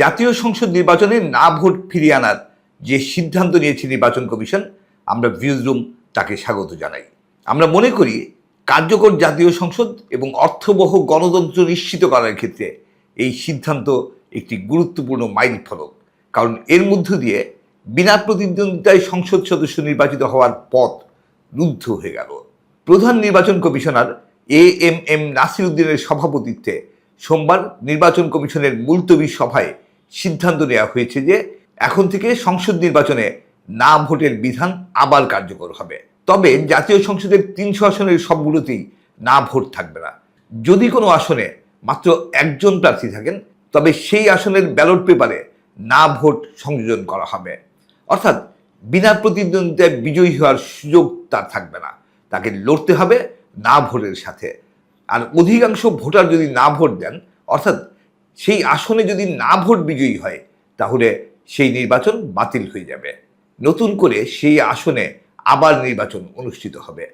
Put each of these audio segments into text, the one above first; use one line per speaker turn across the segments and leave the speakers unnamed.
জাতীয় সংসদ নির্বাচনে না ভোট ফিরিয়ে আনার যে সিদ্ধান্ত নিয়েছে নির্বাচন কমিশন, আমরা ভিউজ রুম তাকে স্বাগত জানাই। আমরা মনে করি কার্যকর জাতীয় সংসদ এবং অর্থবহ গণতন্ত্র নিশ্চিত করার ক্ষেত্রে এই সিদ্ধান্ত একটি গুরুত্বপূর্ণ মাইল ফলক কারণ এর মধ্য দিয়ে বিনা প্রতিদ্বন্দ্বিতায় সংসদ সদস্য নির্বাচিত হওয়ার পথ রুদ্ধ হয়ে গেল। প্রধান নির্বাচন commissioner A M M Nasir উদ্দিনের সভাপতিত্বে সোমবার নির্বাচন কমিশনের মুলতবি সভায় সিদ্ধান্ত নেওয়া হয়েছে যে এখন থেকে সংসদ নির্বাচনে না ভোটের বিধান আবার কার্যকর হবে। তবে জাতীয় সংসদের তিনশো আসনের সবগুলোতেই না ভোট থাকবে না। যদি কোনো আসনে মাত্র একজন প্রার্থী থাকেন, তবে সেই আসনের ব্যালট পেপারে না ভোট সংযোজন করা হবে। অর্থাৎ বিনা প্রতিদ্বন্দ্বিতায় বিজয়ী হওয়ার সুযোগ তার থাকবে না। তাকে লড়তে হবে না ভোটের সাথে। আর অধিকাংশ ভোটার যদি না ভোট দেন, অর্থাৎ সেই আসনে যদি না ভোট বিজয়ী হয়, তাহলে সেই নির্বাচন বাতিল হয়ে যাবে। নতুন করে সেই আসনে আবার নির্বাচন অনুষ্ঠিত হবে।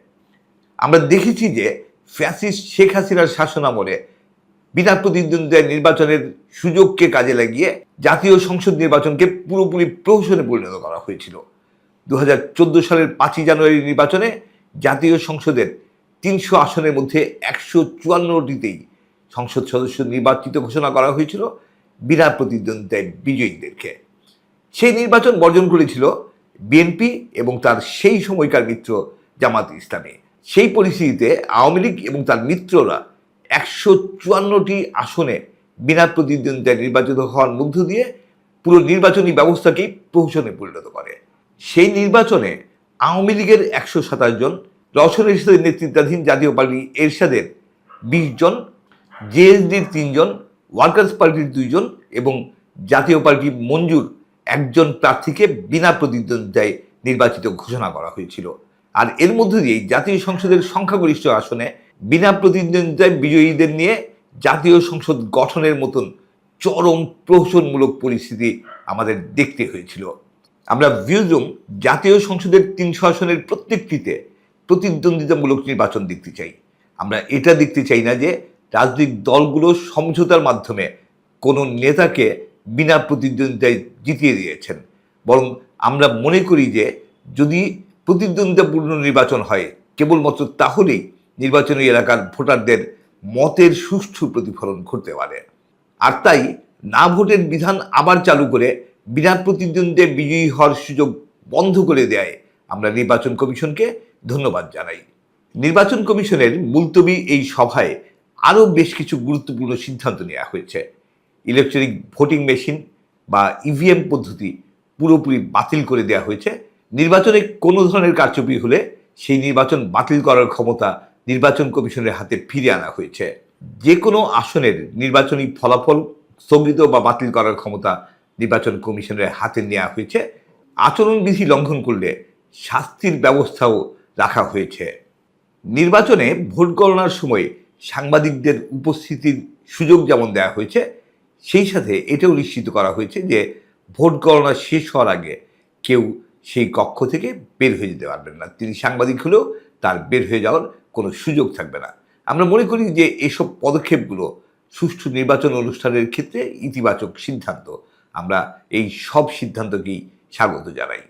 আমরা দেখেছি যে ফ্যাসিস্ট শেখ হাসিনার শাসনামলে বিনা প্রতিদ্বন্দ্বিতায় নির্বাচনের সুযোগকে কাজে লাগিয়ে জাতীয় সংসদ নির্বাচনকে পুরোপুরি প্রহসনে পরিণত করা হয়েছিল। দু হাজার চোদ্দ সালের পাঁচই জানুয়ারি নির্বাচনে জাতীয় সংসদের তিনশো আসনের মধ্যে একশো চুয়ান্নটিতেই সংসদ সদস্য নির্বাচিত ঘোষণা করা হয়েছিল বিনা প্রতিদ্বন্দ্বিতায় বিজয়ীদেরকে। সেই নির্বাচন বর্জন করেছিল বিএনপি এবং তার সেই সময়কার মিত্র জামাত ইসলামী। সেই পরিস্থিতিতে আওয়ামী লীগ এবং তার মিত্ররা একশো চুয়ান্নটি আসনে বিনা প্রতিদ্বন্দ্বিতায় নির্বাচিত হওয়ার মধ্য দিয়ে পুরো নির্বাচনী ব্যবস্থাকেই প্রহসনে পরিণত করে। সেই নির্বাচনে আওয়ামী লীগের একশো সাতাশ জন রওশন এরশাদের নেতৃত্বাধীন জাতীয় পার্টি এরশাদের বিশ জন জেএসডির তিনজন, ওয়ার্কার্স পার্টির দুইজন এবং জাতীয় পার্টি মঞ্জুর একজন প্রার্থীকে বিনা প্রতিদ্বন্দ্বিতায় নির্বাচিত ঘোষণা করা হয়েছিল। আর এর মধ্য দিয়েই জাতীয় সংসদের সংখ্যাগরিষ্ঠ আসনে বিনা প্রতিদ্বন্দ্বিতায় বিজয়ীদের নিয়ে জাতীয় সংসদ গঠনের মতন চরম প্রহসনমূলক পরিস্থিতি আমাদের দেখতে হয়েছিল। আমরা ভিউজুম জাতীয় সংসদের তিনশো আসনের প্রত্যেকটিতে প্রতিদ্বন্দ্বিতামূলক নির্বাচন দেখতে চাই। আমরা এটা দেখতে চাই না যে রাজনৈতিক দলগুলো সমঝোতার মাধ্যমে কোনো নেতাকে বিনা প্রতিদ্বন্দ্বিতায় জিতিয়ে দিয়েছেন। বরং আমরা মনে করি যে, যদি প্রতিদ্বন্দ্বিতাপূর্ণ নির্বাচন হয়, কেবলমাত্র তাহলেই নির্বাচনী এলাকার ভোটারদের মতের সুষ্ঠু প্রতিফলন ঘটতে পারে। আর তাই না ভোটের বিধান আবার চালু করে বিনা প্রতিদ্বন্দ্বিতায় বিজয়ী হওয়ার সুযোগ বন্ধ করে দেয় আমরা নির্বাচন কমিশনকে ধন্যবাদ জানাই। নির্বাচন কমিশনের মুলতবি এই সভায় আরও বেশ কিছু গুরুত্বপূর্ণ সিদ্ধান্ত নেওয়া হয়েছে। ইলেকট্রনিক ভোটিং মেশিন বা ইভিএম পদ্ধতি পুরোপুরি বাতিল করে দেওয়া হয়েছে। নির্বাচনে কোনো ধরনের কারচুপি হলে সেই নির্বাচন বাতিল করার ক্ষমতা নির্বাচন কমিশনের হাতে ফিরে আনা হয়েছে। যে কোনো আসনের নির্বাচনী ফলাফল স্থগিত বা বাতিল করার ক্ষমতা নির্বাচন কমিশনের হাতে নেওয়া হয়েছে। আচরণবিধি লঙ্ঘন করলে শাস্তির ব্যবস্থাও রাখা হয়েছে। নির্বাচনে ভোট গণনার সময় সাংবাদিকদের উপস্থিতির সুযোগ যেমন দেওয়া হয়েছে, সেই সাথে এটাও নিশ্চিত করা হয়েছে যে ভোট গণনা শেষ হওয়ার আগে কেউ সেই কক্ষ থেকে বের হয়ে যেতে পারবেন না। তিনি সাংবাদিক হলেও তার বের হয়ে যাওয়ার কোনো সুযোগ থাকবে না। আমরা মনে করি যে এসব পদক্ষেপগুলো সুষ্ঠু নির্বাচন অনুষ্ঠানের ক্ষেত্রে ইতিবাচক সিদ্ধান্ত। আমরা এই সব সিদ্ধান্তকেই স্বাগত জানাই।